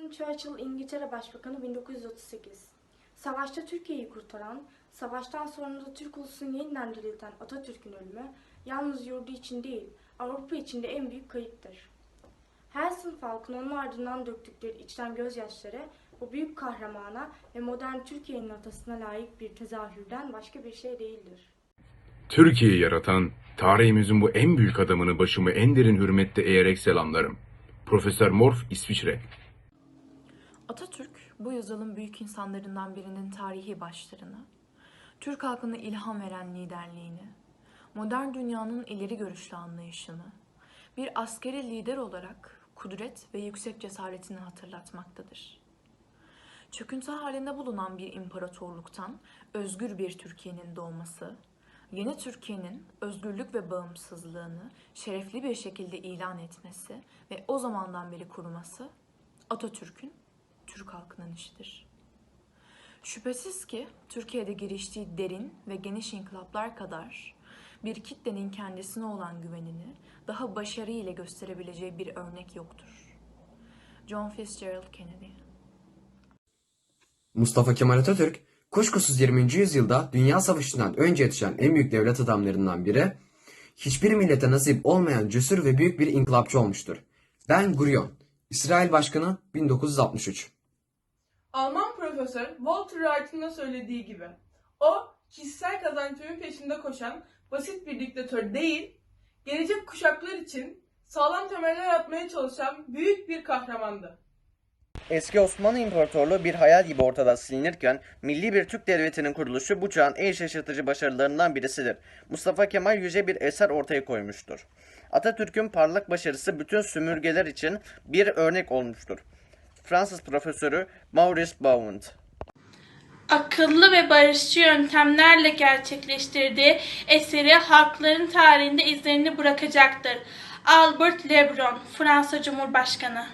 Winston Churchill İngiltere Başbakanı 1938. Savaşta Türkiye'yi kurtaran, savaştan sonra da Türk ulusunu yeniden dirilten Atatürk'ün ölümü yalnız yurdu için değil, Avrupa için de en büyük kayıptır. Her sınıf halkın onun ardından döktükleri içten gözyaşları bu büyük kahramana ve modern Türkiye'nin atasına layık bir tezahürden başka bir şey değildir. Türkiye'yi yaratan, tarihimizin bu en büyük adamını başımı en derin hürmette eğerek selamlarım. Profesör Morf, İsviçre. Atatürk, bu yazılım büyük insanlarından birinin tarihi başlarını, Türk halkına ilham veren liderliğini, modern dünyanın ileri görüşlü anlayışını, bir askeri lider olarak kudret ve yüksek cesaretini hatırlatmaktadır. Çöküntü halinde bulunan bir imparatorluktan özgür bir Türkiye'nin doğması, yeni Türkiye'nin özgürlük ve bağımsızlığını şerefli bir şekilde ilan etmesi ve o zamandan beri kurması Atatürk'ün Türk halkının işidir. Şüphesiz ki Türkiye'de giriştiği derin ve geniş inkılaplar kadar bir kitlenin kendisine olan güvenini daha başarı ile gösterebileceği bir örnek yoktur. John Fitzgerald Kennedy Mustafa Kemal Atatürk, kuşkusuz 20. yüzyılda Dünya Savaşı'ndan önce yetişen en büyük devlet adamlarından biri, hiçbir millete nasip olmayan cesur ve büyük bir inkılapçı olmuştur. Ben Gurion, İsrail Başkanı 1963. Alman profesör Walter Wright'ın da söylediği gibi, o kişisel kazançların peşinde koşan basit bir diktatör değil, gelecek kuşaklar için sağlam temeller atmaya çalışan büyük bir kahramandı. Eski Osmanlı İmparatorluğu bir hayal gibi ortadan silinirken milli bir Türk devletinin kuruluşu bu çağın en şaşırtıcı başarılarından birisidir. Mustafa Kemal yüce bir eser ortaya koymuştur. Atatürk'ün parlak başarısı bütün sömürgeler için bir örnek olmuştur. Fransız profesörü Maurice Bound akıllı ve barışçı yöntemlerle gerçekleştirdiği eseri halkların tarihinde izlerini bırakacaktır. Albert Lebron, Fransa Cumhurbaşkanı